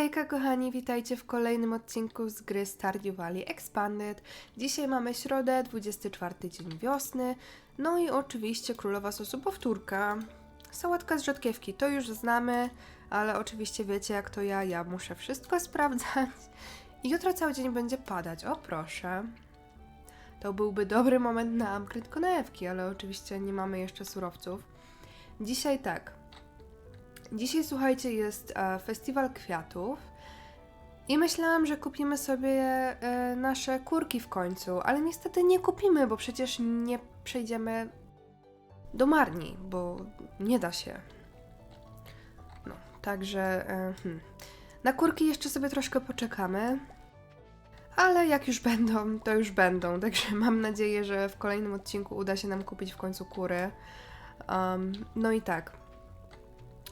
Hejka kochani, witajcie w kolejnym odcinku z gry Stardew Valley Expanded. Dzisiaj mamy środę, 24 dzień wiosny, no i oczywiście królowa sosu powtórka. Sałatka z rzodkiewki, to już znamy, ale oczywiście wiecie jak to ja, ja muszę wszystko sprawdzać. I jutro cały dzień będzie padać, o proszę. To byłby dobry moment na upgrade konewki, ale oczywiście nie mamy jeszcze surowców. Dzisiaj tak, Dzisiaj, słuchajcie, jest e, festiwal kwiatów i myślałam, że kupimy sobie e, nasze kurki w końcu, ale niestety nie kupimy, bo przecież nie przejdziemy do Marni, bo nie da się. No, także e, hmm. na kurki jeszcze sobie troszkę poczekamy. Ale jak już będą, to już będą. Także mam nadzieję, że w kolejnym odcinku uda się nam kupić w końcu kury. Um, no i tak.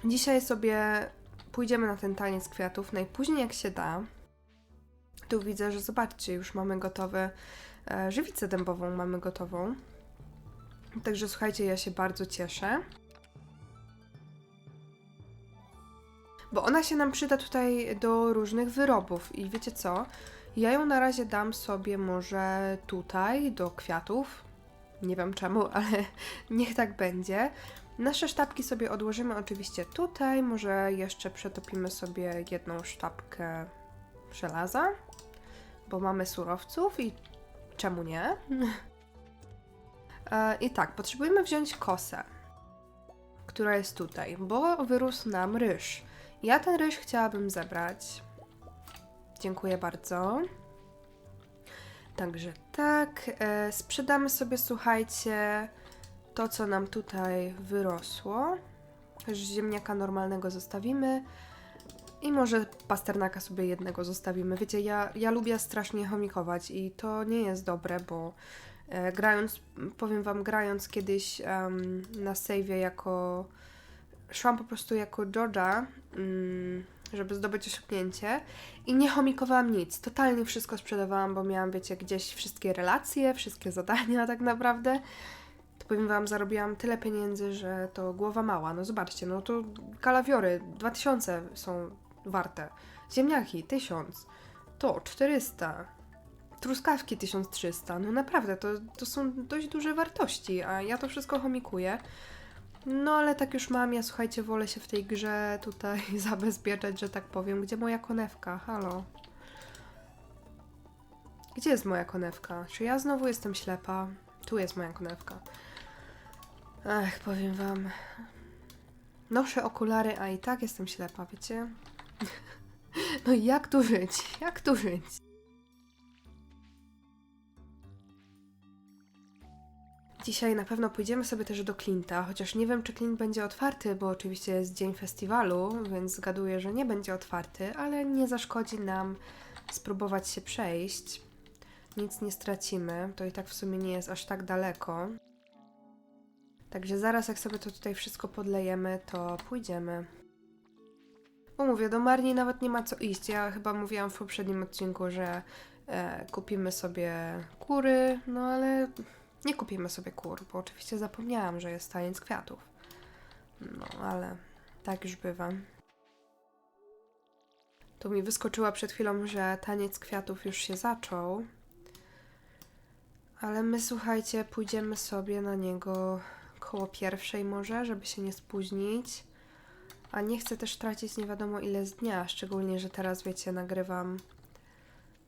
Dzisiaj sobie pójdziemy na ten taniec kwiatów najpóźniej jak się da. Tu widzę, że zobaczcie, już mamy gotowe e, żywicę dębową, mamy gotową. Także słuchajcie, ja się bardzo cieszę. Bo ona się nam przyda tutaj do różnych wyrobów i wiecie co? Ja ją na razie dam sobie może tutaj do kwiatów. Nie wiem czemu, ale niech tak będzie. Nasze sztabki sobie odłożymy oczywiście tutaj. Może jeszcze przetopimy sobie jedną sztabkę żelaza, bo mamy surowców i czemu nie? E, I tak, potrzebujemy wziąć kosę, która jest tutaj, bo wyrósł nam ryż. Ja ten ryż chciałabym zebrać. Dziękuję bardzo. Także tak, e, sprzedamy sobie, słuchajcie, to, co nam tutaj wyrosło. Też ziemniaka normalnego zostawimy. I może pasternaka sobie jednego zostawimy. Wiecie, ja, ja lubię strasznie chomikować i to nie jest dobre, bo e, grając, powiem wam, grając kiedyś um, na save'ie jako... Szłam po prostu jako Georgia, um, żeby zdobyć osiągnięcie i nie chomikowałam nic. Totalnie wszystko sprzedawałam, bo miałam, wiecie, gdzieś wszystkie relacje, wszystkie zadania tak naprawdę powiem wam, zarobiłam tyle pieniędzy, że to głowa mała. No zobaczcie, no to kalawiory 2000 są warte. Ziemniaki 1000. To 400. Truskawki 1300. No naprawdę, to, to są dość duże wartości, a ja to wszystko chomikuję. No ale tak już mam, ja słuchajcie, wolę się w tej grze tutaj zabezpieczać, że tak powiem. Gdzie moja konewka? Halo? Gdzie jest moja konewka? Czy ja znowu jestem ślepa? Tu jest moja konewka. Ach, powiem wam. Noszę okulary, a i tak jestem ślepa, wiecie? No i jak tu żyć? Jak tu żyć? Dzisiaj na pewno pójdziemy sobie też do Klinta, chociaż nie wiem, czy Klint będzie otwarty, bo oczywiście jest dzień festiwalu, więc zgaduję, że nie będzie otwarty, ale nie zaszkodzi nam spróbować się przejść. Nic nie stracimy, to i tak w sumie nie jest aż tak daleko. Także zaraz jak sobie to tutaj wszystko podlejemy, to pójdziemy. Bo mówię, do Marni nawet nie ma co iść. Ja chyba mówiłam w poprzednim odcinku, że e, kupimy sobie kury, no ale nie kupimy sobie kur, bo oczywiście zapomniałam, że jest taniec kwiatów. No, ale tak już bywa. Tu mi wyskoczyła przed chwilą, że taniec kwiatów już się zaczął. Ale my, słuchajcie, pójdziemy sobie na niego koło pierwszej może, żeby się nie spóźnić. A nie chcę też tracić nie wiadomo ile z dnia, szczególnie, że teraz wiecie, nagrywam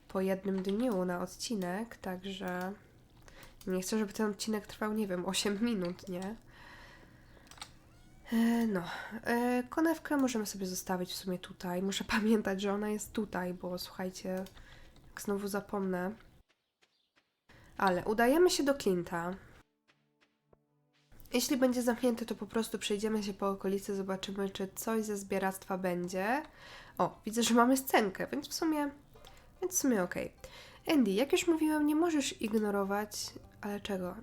po jednym dniu na odcinek, także nie chcę, żeby ten odcinek trwał, nie wiem, 8 minut, nie? E, no, e, konewkę możemy sobie zostawić w sumie tutaj. Muszę pamiętać, że ona jest tutaj, bo słuchajcie, jak znowu zapomnę. Ale udajemy się do Clint'a. Jeśli będzie zamknięty, to po prostu przejdziemy się po okolicy, zobaczymy, czy coś ze zbieractwa będzie. O, widzę, że mamy scenkę, więc w sumie, więc w sumie okej. Okay. Andy, jak już mówiłam, nie możesz ignorować, ale czego?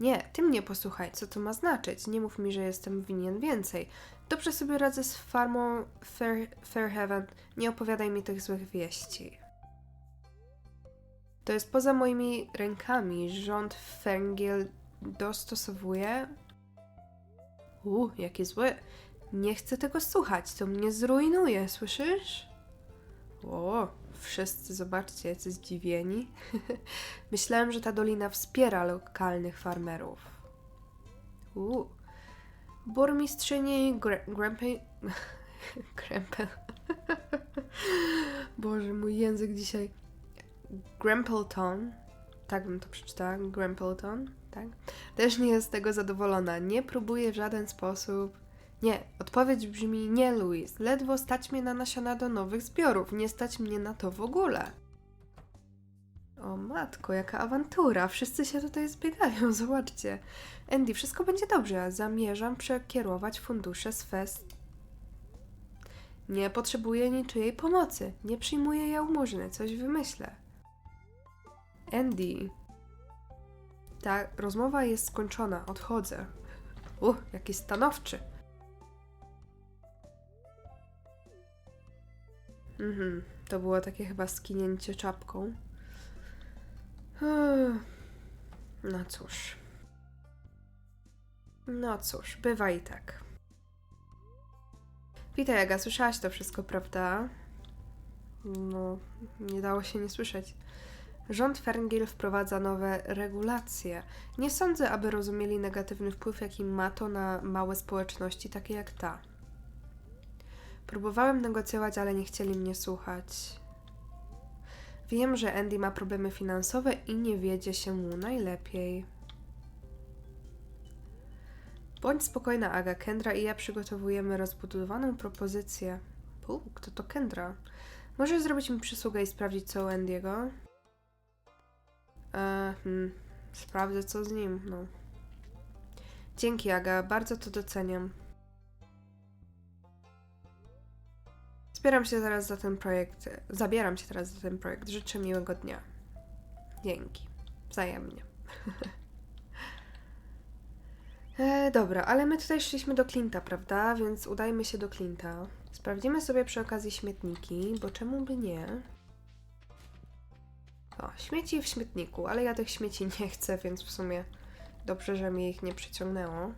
Nie, ty mnie posłuchaj, co to ma znaczyć? Nie mów mi, że jestem winien więcej. Dobrze sobie radzę z farmą Fair, Fairhaven, nie opowiadaj mi tych złych wieści. To jest poza moimi rękami. Rząd Ferngiel dostosowuje. U, jaki zły. Nie chcę tego słuchać, to mnie zrujnuje, słyszysz? O, wszyscy zobaczcie, jacy zdziwieni. Myślałem, że ta dolina wspiera lokalnych farmerów. U. Burmistrzyni Gre- Grempy... Grempel... Boże, mój język dzisiaj... Grempleton, tak bym to przeczytała, Grempleton, tak? Też nie jest z tego zadowolona. Nie próbuje w żaden sposób... Nie, odpowiedź brzmi nie, Louis. Ledwo stać mnie na nasiona do nowych zbiorów. Nie stać mnie na to w ogóle. O matko, jaka awantura. Wszyscy się tutaj zbiegają, zobaczcie. Andy, wszystko będzie dobrze. Zamierzam przekierować fundusze z fest. Nie potrzebuję niczyjej pomocy. Nie przyjmuję jałmużny. Coś wymyślę. Andy. Ta rozmowa jest skończona. Odchodzę. Uch, jaki stanowczy. Mhm, to było takie chyba skinięcie czapką. No cóż. No cóż, bywa i tak. Witaj, Aga, słyszałaś to wszystko, prawda? No, nie dało się nie słyszeć. Rząd Ferngil wprowadza nowe regulacje. Nie sądzę, aby rozumieli negatywny wpływ, jaki ma to na małe społeczności, takie jak ta. Próbowałem negocjować, ale nie chcieli mnie słuchać. Wiem, że Andy ma problemy finansowe i nie wiedzie się mu najlepiej. Bądź spokojna, Aga. Kendra i ja przygotowujemy rozbudowaną propozycję. U, kto to Kendra? Możesz zrobić mi przysługę i sprawdzić, co u Andy'ego? E, hmm, sprawdzę, co z nim, no. Dzięki, Aga. Bardzo to doceniam. Zbieram się teraz za ten projekt. Zabieram się teraz za ten projekt. Życzę miłego dnia. Dzięki. Wzajemnie. e, dobra, ale my tutaj szliśmy do Clint'a, prawda? Więc udajmy się do Clint'a. Sprawdzimy sobie przy okazji śmietniki, bo czemu by nie? Śmieci w śmietniku, ale ja tych śmieci nie chcę, więc w sumie dobrze, że mi ich nie przyciągnęło.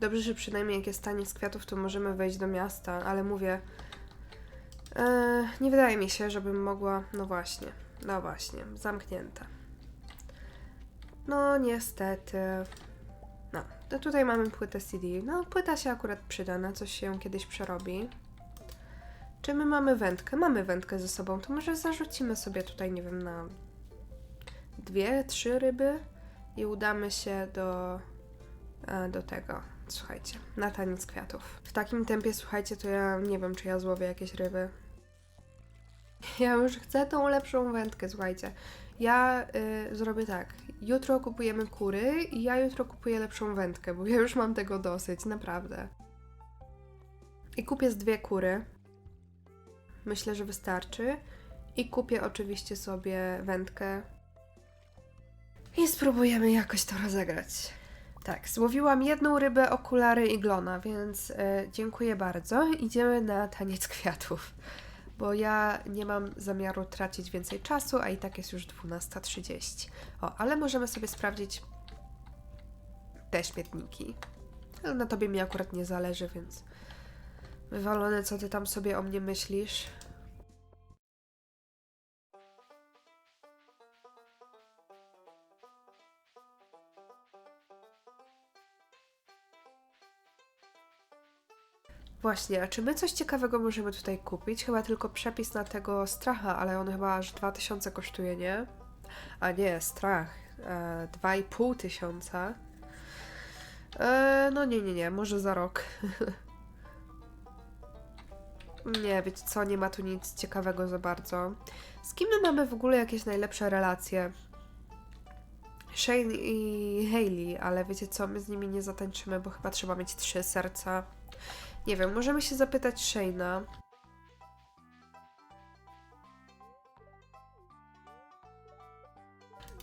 Dobrze, że przynajmniej jak jest taniec kwiatów, to możemy wejść do miasta, ale mówię. E, nie wydaje mi się, żebym mogła. No właśnie, no właśnie, zamknięte. No niestety. No, to tutaj mamy płytę CD. No, płyta się akurat przyda, na coś się kiedyś przerobi. Czy my mamy wędkę? Mamy wędkę ze sobą, to może zarzucimy sobie tutaj, nie wiem, na dwie, trzy ryby i udamy się do, e, do tego, słuchajcie, na taniec kwiatów. W takim tempie, słuchajcie, to ja nie wiem, czy ja złowię jakieś ryby. Ja już chcę tą lepszą wędkę, słuchajcie. Ja y, zrobię tak. Jutro kupujemy kury i ja jutro kupuję lepszą wędkę, bo ja już mam tego dosyć, naprawdę. I kupię z dwie kury. Myślę, że wystarczy. I kupię oczywiście sobie wędkę. I spróbujemy jakoś to rozegrać. Tak, złowiłam jedną rybę, okulary i glona, więc e, dziękuję bardzo. Idziemy na taniec kwiatów, bo ja nie mam zamiaru tracić więcej czasu, a i tak jest już 12.30. O, ale możemy sobie sprawdzić te śmietniki. Ale na tobie mi akurat nie zależy, więc wywalone, co ty tam sobie o mnie myślisz. Właśnie, a czy my coś ciekawego możemy tutaj kupić? Chyba tylko przepis na tego stracha, ale on chyba aż 2000 kosztuje, nie? A nie, strach. E, 2,5 tysiąca. E, no nie, nie, nie, może za rok. nie, wiecie co, nie ma tu nic ciekawego za bardzo. Z kim my mamy w ogóle jakieś najlepsze relacje? Shane i Hailey, ale wiecie co, my z nimi nie zatańczymy, bo chyba trzeba mieć trzy serca. Nie wiem, możemy się zapytać Shane'a.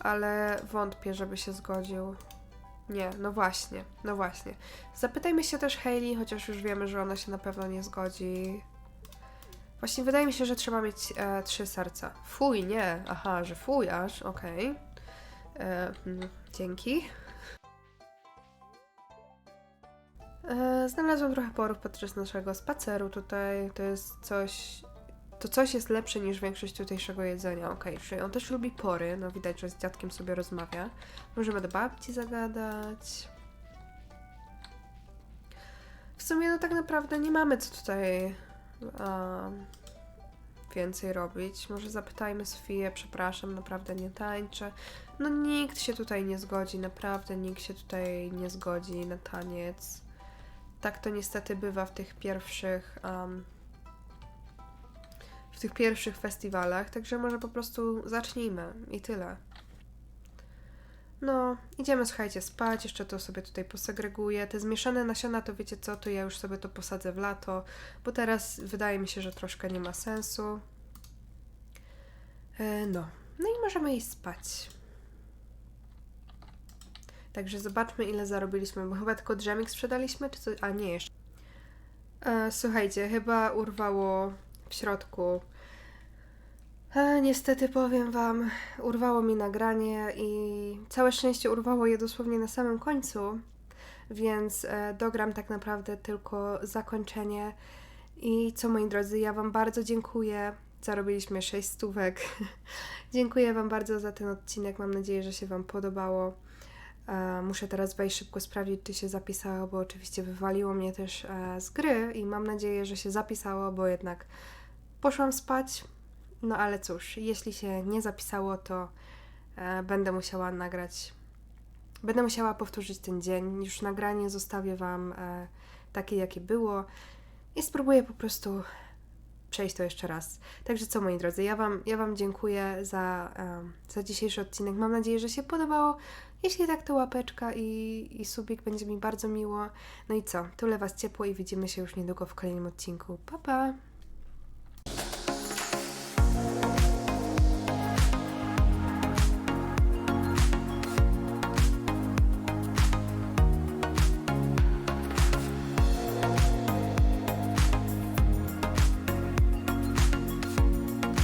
Ale wątpię, żeby się zgodził. Nie, no właśnie, no właśnie. Zapytajmy się też Hailey, chociaż już wiemy, że ona się na pewno nie zgodzi. Właśnie wydaje mi się, że trzeba mieć e, trzy serca. Fuj, nie. Aha, że fuj aż, okej. E, mm, dzięki. E, Znalazłam trochę porów podczas naszego spaceru tutaj. To jest coś. To coś jest lepsze niż większość tutejszego jedzenia. Okej, czyli on też lubi pory. No widać, że z dziadkiem sobie rozmawia. Możemy do babci zagadać. W sumie, no tak naprawdę nie mamy co tutaj em, więcej robić. Może zapytajmy Sofię, przepraszam, naprawdę nie tańczę. No nikt się tutaj nie zgodzi, naprawdę nikt się tutaj nie zgodzi na taniec. Tak to niestety bywa w tych pierwszych em, w tych pierwszych festiwalach, także może po prostu zacznijmy i tyle. No, idziemy, słuchajcie, spać, jeszcze to sobie tutaj posegreguję. Te zmieszane nasiona, to wiecie co, to ja już sobie to posadzę w lato, bo teraz wydaje mi się, że troszkę nie ma sensu. E, no, no i możemy iść spać. Także zobaczmy, ile zarobiliśmy, bo chyba tylko drzemik sprzedaliśmy, czy coś? A nie, jeszcze. E, słuchajcie, chyba urwało w środku. E, niestety powiem Wam, urwało mi nagranie i całe szczęście urwało je dosłownie na samym końcu, więc e, dogram tak naprawdę tylko zakończenie. I co moi drodzy, ja Wam bardzo dziękuję. Zarobiliśmy 6 stówek. dziękuję Wam bardzo za ten odcinek. Mam nadzieję, że się Wam podobało. E, Muszę teraz wejść szybko sprawdzić, czy się zapisało, bo oczywiście wywaliło mnie też z gry i mam nadzieję, że się zapisało, bo jednak poszłam spać. No ale cóż, jeśli się nie zapisało, to e, będę musiała nagrać. Będę musiała powtórzyć ten dzień. Już nagranie zostawię Wam e, takie, jakie było i spróbuję po prostu przejść to jeszcze raz. Także co, moi drodzy, ja Wam, ja wam dziękuję za, em, za dzisiejszy odcinek. Mam nadzieję, że się podobało. Jeśli tak, to łapeczka i, i subik będzie mi bardzo miło. No i co, tyle Was ciepło i widzimy się już niedługo w kolejnym odcinku. Pa, pa!